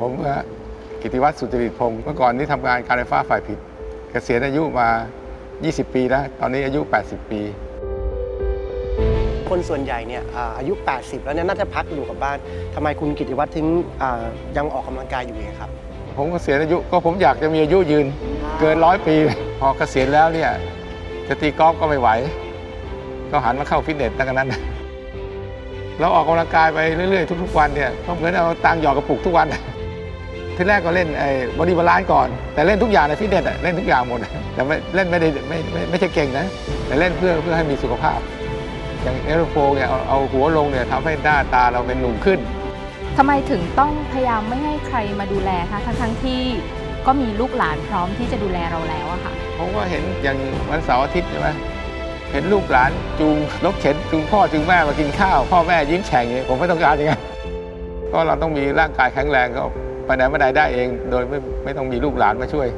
ผมก็กิติวัตรสุจริตพงศ์เมื่อก่อนนี้ทำงานการไฟฟ้าฝ่ายผิด เกษียณอายุมา 20 ปีแล้ว ตอนนี้อายุ 80 ปี คนส่วนใหญ่เนี่ยอ่าอายุ 80 แล้วเนี่ยน่าจะพักอยู่กับบ้านทำไมคุณกิติวัตรถึงอ่ายังออกกำลังกายอยู่อีกครับ ผมเกษียณอายุก็ผมอยากจะมีอายุยืนเกินร้อยปี พอเกษียณแล้วเนี่ยจะตีกอล์ฟก็ไม่ไหว ก็หันมาเข้าฟิตเนสตั้งแต่นั้นเราออกกำลังกายไปเรื่อยๆทุกๆวันเนี่ยก็เหมือนเอาตังค์หยอดกระปุกทุกวัน ที่แรกก็เล่นไอ้บอดี้บาลานซ์ก่อน แต่เล่นทุกอย่างในฟิตเนสอะเล่นทุกอย่างหมด แต่ไม่เล่นไม่ได้ไม่ไม่ไม่ใช่เก่งนะ แต่เล่นเพื่อเพื่อให้มีสุขภาพ อย่างเอโรโฟเนี่ยเอาเอาหัวลงเนี่ยทำให้หน้าตาเราเป็นหนุ่มขึ้นทำไมถึงต้องพยายามไม่ให้ใครมาดูแลคะทั้งทั้งๆที่ก็มีลูกหลานพร้อมที่จะดูแลเราแล้วอะค่ะผมก็เห็นอย่างวันเสาร์อาทิตย์ใช่ไหมเห็นลูกหลานจูงรถเข็นจูงพ่อจูงแม่มากินข้าว พ่อแม่ยิ้มแฉ่งอย่างนี้ผมไม่ต้องการอย่างนั้นก็เราต้องมีร่างกายแข็งแรงก็ ไปไหนมาไหนได้เองโดยไม่ไม่ต้องมีลูกหลานมาช่วย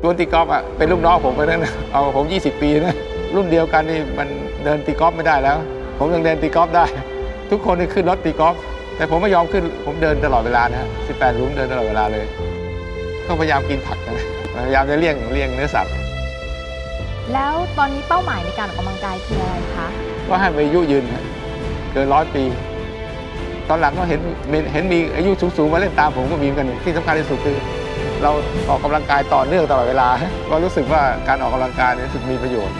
ชวนตีกอล์ฟอะเป็นลูกน้องผมไปนั้นนะเอาผม 20 ปีนะรุ่นเดียวกันนี่มันเดินตีกอล์ฟไม่ได้แล้ว ผมยังเดินตีกอล์ฟได้ ทุกคนนี่ขึ้นรถตีกอล์ฟแต่ผมไม่ยอมขึ้นผมเดินตลอดเวลานะฮะ18หลุมเดินตลอดเวลาเลย ก็พยายามกินผักนะพยายามจะเลี่ยงเลี่ยงเนื้อสัตว์แล้วตอนนี้เป้าหมายในการออกกำลังกายคืออะไรคะก็ให้มีอายุยืนนะเกินร้อยปี ตอนหลังก็เห็นเห็นมีอายุสูงๆมาเล่นตามผมก็มีเหมือนกันที่สำคัญที่สุดคือ เราออกกำลังกายต่อเนื่องตลอดเวลา ก็รู้สึกว่าการออกกำลังกายนี่ยรู้สึกมีประโยชน์